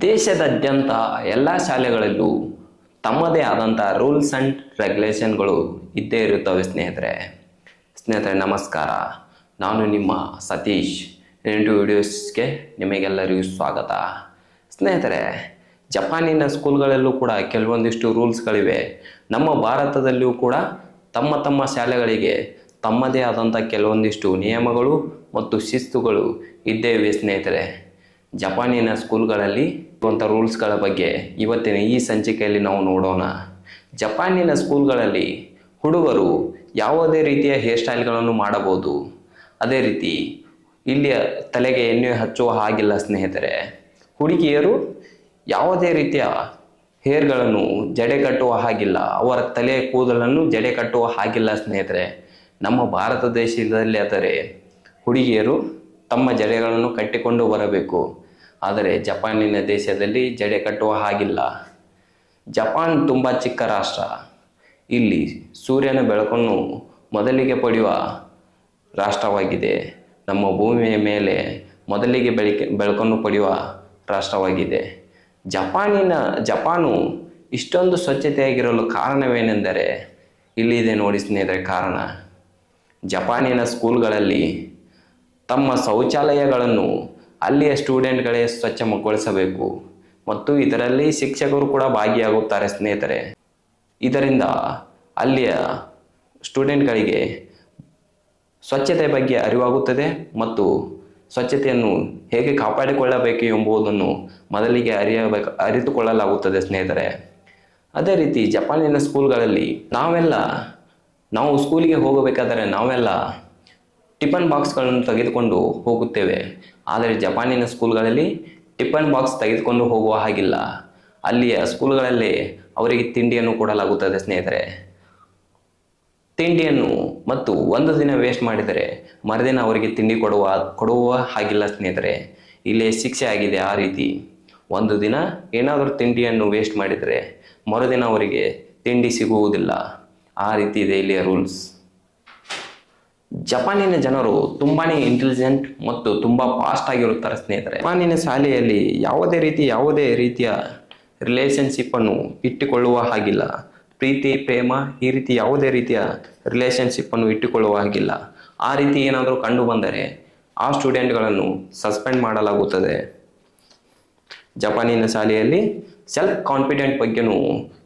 ದೇಶದಾದ್ಯಂತ ಎಲ್ಲ ಶಾಲೆಗಳಲ್ಲೂ ತಮ್ಮದೇ ಆದಂಥ ರೂಲ್ಸ್ ಆ್ಯಂಡ್ ರೆಗ್ಯುಲೇಷನ್ಗಳು ಇದ್ದೇ ಇರುತ್ತವೆ ಸ್ನೇಹಿತರೆ. ಸ್ನೇಹಿತರೆ, ನಮಸ್ಕಾರ. ನಾನು ನಿಮ್ಮ ಸತೀಶ್. ಎಂಟು ವಿಡಿಯೋಸ್ಗೆ ನಿಮಗೆಲ್ಲರಿಗೂ ಸ್ವಾಗತ. ಸ್ನೇಹಿತರೆ, ಜಪಾನಿನ ಸ್ಕೂಲ್ಗಳಲ್ಲೂ ಕೂಡ ಕೆಲವೊಂದಿಷ್ಟು ರೂಲ್ಸ್ಗಳಿವೆ. ನಮ್ಮ ಭಾರತದಲ್ಲಿಯೂ ಕೂಡ ತಮ್ಮ ತಮ್ಮ ಶಾಲೆಗಳಿಗೆ ತಮ್ಮದೇ ಆದಂಥ ಕೆಲವೊಂದಿಷ್ಟು ನಿಯಮಗಳು ಮತ್ತು ಶಿಸ್ತುಗಳು ಇದ್ದೇವೆ ಸ್ನೇಹಿತರೆ. ಜಪಾನಿನ ಸ್ಕೂಲ್ಗಳಲ್ಲಿ ಇರುವಂಥ ರೂಲ್ಸ್ಗಳ ಬಗ್ಗೆ ಇವತ್ತಿನ ಈ ಸಂಚಿಕೆಯಲ್ಲಿ ನಾವು ನೋಡೋಣ. ಜಪಾನಿನ ಸ್ಕೂಲ್ಗಳಲ್ಲಿ ಹುಡುಗರು ಯಾವುದೇ ರೀತಿಯ ಹೇರ್ ಸ್ಟೈಲ್ಗಳನ್ನು ಮಾಡಬಹುದು. ಅದೇ ರೀತಿ ಇಲ್ಲಿಯ ತಲೆಗೆ ಎಣ್ಣೆ ಹಚ್ಚುವ ಹಾಗಿಲ್ಲ ಸ್ನೇಹಿತರೆ. ಹುಡುಗಿಯರು ಯಾವುದೇ ರೀತಿಯ ಹೇರ್ಗಳನ್ನು ಜಡೆ ಕಟ್ಟುವ ಹಾಗಿಲ್ಲ, ಅವರ ತಲೆಯ ಕೂದಲನ್ನು ಜಡೆ ಕಟ್ಟುವ ಹಾಗಿಲ್ಲ ಸ್ನೇಹಿತರೆ. ನಮ್ಮ ಭಾರತ ದೇಶದಲ್ಲಿ ಆದರೆ ಹುಡುಗಿಯರು ತಮ್ಮ ಜಡೆಗಳನ್ನು ಕಟ್ಟಿಕೊಂಡು ಬರಬೇಕು. ಆದರೆ ಜಪಾನಿನ ದೇಶದಲ್ಲಿ ಜಡೆ ಕಟ್ಟುವ ಹಾಗಿಲ್ಲ. ಜಪಾನ್ ತುಂಬ ಚಿಕ್ಕ ರಾಷ್ಟ್ರ. ಇಲ್ಲಿ ಸೂರ್ಯನ ಬೆಳಕನ್ನು ಮೊದಲಿಗೆ ಪಡೆಯುವ ರಾಷ್ಟ್ರವಾಗಿದೆ. ನಮ್ಮ ಭೂಮಿಯ ಮೇಲೆ ಮೊದಲಿಗೆ ಬೆಳಕೆ, ಬೆಳಕನ್ನು ಪಡೆಯುವ ರಾಷ್ಟ್ರವಾಗಿದೆ. ಜಪಾನಿನ, ಜಪಾನು ಇಷ್ಟೊಂದು ಸ್ವಚ್ಛತೆಯಾಗಿರಲು ಕಾರಣವೇನೆಂದರೆ, ಇಲ್ಲಿದೆ ನೋಡಿ ಸ್ನೇಹಿತರೆ, ಕಾರಣ. ಜಪಾನಿನ ಸ್ಕೂಲ್ಗಳಲ್ಲಿ ತಮ್ಮ ಶೌಚಾಲಯಗಳನ್ನು ಅಲ್ಲಿಯ ಸ್ಟೂಡೆಂಟ್ಗಳೇ ಸ್ವಚ್ಛಗೊಳಿಸಬೇಕು. ಮತ್ತು ಇದರಲ್ಲಿ ಶಿಕ್ಷಕರು ಕೂಡ ಭಾಗಿಯಾಗುತ್ತಾರೆ ಸ್ನೇಹಿತರೆ. ಇದರಿಂದ ಅಲ್ಲಿಯ ಸ್ಟೂಡೆಂಟ್ಗಳಿಗೆ ಸ್ವಚ್ಛತೆ ಬಗ್ಗೆ ಅರಿವಾಗುತ್ತದೆ ಮತ್ತು ಸ್ವಚ್ಛತೆಯನ್ನು ಹೇಗೆ ಕಾಪಾಡಿಕೊಳ್ಳಬೇಕು ಎಂಬುದನ್ನು ಮೊದಲಿಗೆ ಅರಿಯಬೇಕು, ಅರಿತುಕೊಳ್ಳಲಾಗುತ್ತದೆ ಸ್ನೇಹಿತರೆ. ಅದೇ ರೀತಿ ಜಪಾನಿನ ಸ್ಕೂಲ್ಗಳಲ್ಲಿ ನಾವೆಲ್ಲ, ನಾವು ಸ್ಕೂಲಿಗೆ ಹೋಗಬೇಕಾದರೆ ನಾವೆಲ್ಲ ಟಿಫನ್ ಬಾಕ್ಸ್ಗಳನ್ನು ತೆಗೆದುಕೊಂಡು ಹೋಗುತ್ತೇವೆ. ಆದರೆ ಜಪಾನಿನ ಸ್ಕೂಲ್ಗಳಲ್ಲಿ ಟಿಫನ್ ಬಾಕ್ಸ್ ತೆಗೆದುಕೊಂಡು ಹೋಗುವ ಹಾಗಿಲ್ಲ. ಅಲ್ಲಿಯ ಸ್ಕೂಲ್ಗಳಲ್ಲಿ ಅವರಿಗೆ ತಿಂಡಿಯನ್ನು ಕೊಡಲಾಗುತ್ತದೆ ಸ್ನೇಹಿತರೆ. ತಿಂಡಿಯನ್ನು ಮತ್ತು ಒಂದು ದಿನ ವೇಸ್ಟ್ ಮಾಡಿದರೆ ಮರುದಿನ ಅವರಿಗೆ ತಿಂಡಿ ಕೊಡುವ ಕೊಡುವ ಹಾಗಿಲ್ಲ ಸ್ನೇಹಿತರೆ. ಇಲ್ಲಿ ಶಿಕ್ಷೆ ಆಗಿದೆ ಆ ರೀತಿ. ಒಂದು ದಿನ ಏನಾದರೂ ತಿಂಡಿಯನ್ನು ವೇಸ್ಟ್ ಮಾಡಿದರೆ ಮರುದಿನ ಅವರಿಗೆ ತಿಂಡಿ ಸಿಗುವುದಿಲ್ಲ. ಆ ರೀತಿ ಇದೆ ಇಲ್ಲಿಯ ರೂಲ್ಸ್. ಜಪಾನಿನ ಜನರು ತುಂಬಾನೇ ಇಂಟೆಲಿಜೆಂಟ್ ಮತ್ತು ತುಂಬ ಫಾಸ್ಟ್ ಆಗಿರುತ್ತಾರೆ ಸ್ನೇಹಿತರೆ. ಜಪಾನಿನ ಶಾಲೆಯಲ್ಲಿ ಯಾವುದೇ ರೀತಿ ಯಾವುದೇ ರೀತಿಯ ರಿಲೇಶನ್ಶಿಪ್ ಅನ್ನು ಇಟ್ಟುಕೊಳ್ಳುವ ಹಾಗಿಲ್ಲ. ಪ್ರೀತಿ, ಪ್ರೇಮ ಈ ರೀತಿ ಯಾವುದೇ ರೀತಿಯ ರಿಲೇಶನ್ಶಿಪ್ ಅನ್ನು ಇಟ್ಟುಕೊಳ್ಳುವ ಹಾಗಿಲ್ಲ. ಆ ರೀತಿ ಏನಾದರೂ ಕಂಡು ಬಂದರೆ ಆ ಸ್ಟೂಡೆಂಟ್ಗಳನ್ನು ಸಸ್ಪೆಂಡ್ ಮಾಡಲಾಗುತ್ತದೆ. ಜಪಾನಿನ ಶಾಲೆಯಲ್ಲಿ ಸೆಲ್ಫ್ ಕಾನ್ಫಿಡೆಂಟ್ ಬಗ್ಗೆನೂ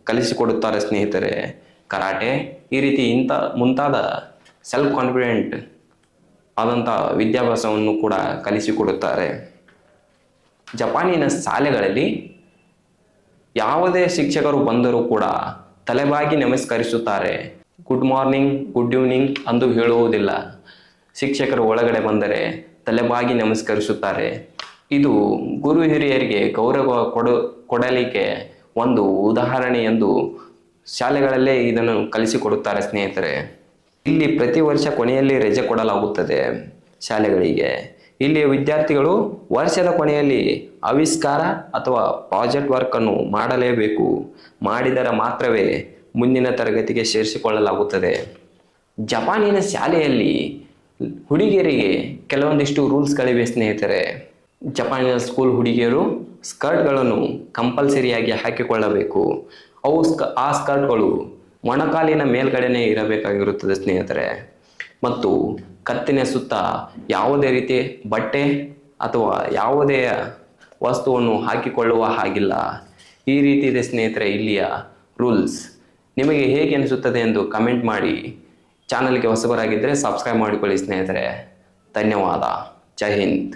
ಕಲಿಸಿಕೊಡುತ್ತಾರೆ ಸ್ನೇಹಿತರೆ. ಕರಾಟೆ ಈ ರೀತಿ ಇಂಥ ಮುಂತಾದ ಸೆಲ್ಫ್ ಕಾನ್ಫಿಡೆಂಟ್ ಆದಂಥ ವಿದ್ಯಾಭ್ಯಾಸವನ್ನು ಕೂಡ ಕಲಿಸಿಕೊಡುತ್ತಾರೆ. ಜಪಾನಿನ ಶಾಲೆಗಳಲ್ಲಿ ಯಾವುದೇ ಶಿಕ್ಷಕರು ಬಂದರೂ ಕೂಡ ತಲೆಬಾಗಿ ನಮಸ್ಕರಿಸುತ್ತಾರೆ. ಗುಡ್ ಮಾರ್ನಿಂಗ್, ಗುಡ್ ಈವ್ನಿಂಗ್ ಅಂದು ಹೇಳುವುದಿಲ್ಲ. ಶಿಕ್ಷಕರು ಒಳಗಡೆ ಬಂದರೆ ತಲೆಬಾಗಿ ನಮಸ್ಕರಿಸುತ್ತಾರೆ. ಇದು ಗುರು ಹಿರಿಯರಿಗೆ ಗೌರವ ಕೊಡು, ಕೊಡಲಿಕ್ಕೆ ಒಂದು ಉದಾಹರಣೆ ಎಂದು ಶಾಲೆಗಳಲ್ಲೇ ಇದನ್ನು ಕಲಿಸಿಕೊಡುತ್ತಾರೆ ಸ್ನೇಹಿತರೆ. ಇಲ್ಲಿ ಪ್ರತಿ ವರ್ಷ ಕೊನೆಯಲ್ಲಿ ರಜೆ ಕೊಡಲಾಗುತ್ತದೆ ಶಾಲೆಗಳಿಗೆ. ಇಲ್ಲಿ ವಿದ್ಯಾರ್ಥಿಗಳು ವರ್ಷದ ಕೊನೆಯಲ್ಲಿ ಆವಿಷ್ಕಾರ ಅಥವಾ ಪ್ರಾಜೆಕ್ಟ್ ವರ್ಕನ್ನು ಮಾಡಲೇಬೇಕು. ಮಾಡಿದರೆ ಮಾತ್ರವೇ ಮುಂದಿನ ತರಗತಿಗೆ ಸೇರಿಸಿಕೊಳ್ಳಲಾಗುತ್ತದೆ. ಜಪಾನಿನ ಶಾಲೆಯಲ್ಲಿ ಹುಡುಗಿಯರಿಗೆ ಕೆಲವೊಂದಿಷ್ಟು ರೂಲ್ಸ್ಗಳಿವೆ ಸ್ನೇಹಿತರೆ. ಜಪಾನಿನ ಸ್ಕೂಲ್ ಹುಡುಗಿಯರು ಸ್ಕರ್ಟ್ಗಳನ್ನು ಕಂಪಲ್ಸರಿಯಾಗಿ ಹಾಕಿಕೊಳ್ಳಬೇಕು. ಅವು ಸ್ಕ, ಆ ಸ್ಕರ್ಟ್ಗಳು ಮೊಣಕಾಲಿನ ಮೇಲ್ಗಡೆನೆ ಇರಬೇಕಾಗಿರುತ್ತದೆ ಸ್ನೇಹಿತರೆ. ಮತ್ತು ಕತ್ತಿನ ಸುತ್ತ ಯಾವುದೇ ರೀತಿ ಬಟ್ಟೆ ಅಥವಾ ಯಾವುದೇ ವಸ್ತುವನ್ನು ಹಾಕಿಕೊಳ್ಳುವ ಹಾಗಿಲ್ಲ. ಈ ರೀತಿ ಇದೆ ಸ್ನೇಹಿತರೆ ಇಲ್ಲಿಯ ರೂಲ್ಸ್. ನಿಮಗೆ ಹೇಗೆ ಅನಿಸುತ್ತದೆ ಎಂದು ಕಮೆಂಟ್ ಮಾಡಿ. ಚಾನಲ್ಗೆ ಹೊಸಬರಾಗಿದ್ದರೆ ಸಬ್ಸ್ಕ್ರೈಬ್ ಮಾಡಿಕೊಳ್ಳಿ ಸ್ನೇಹಿತರೆ. ಧನ್ಯವಾದ. ಜೈ ಹಿಂದ್.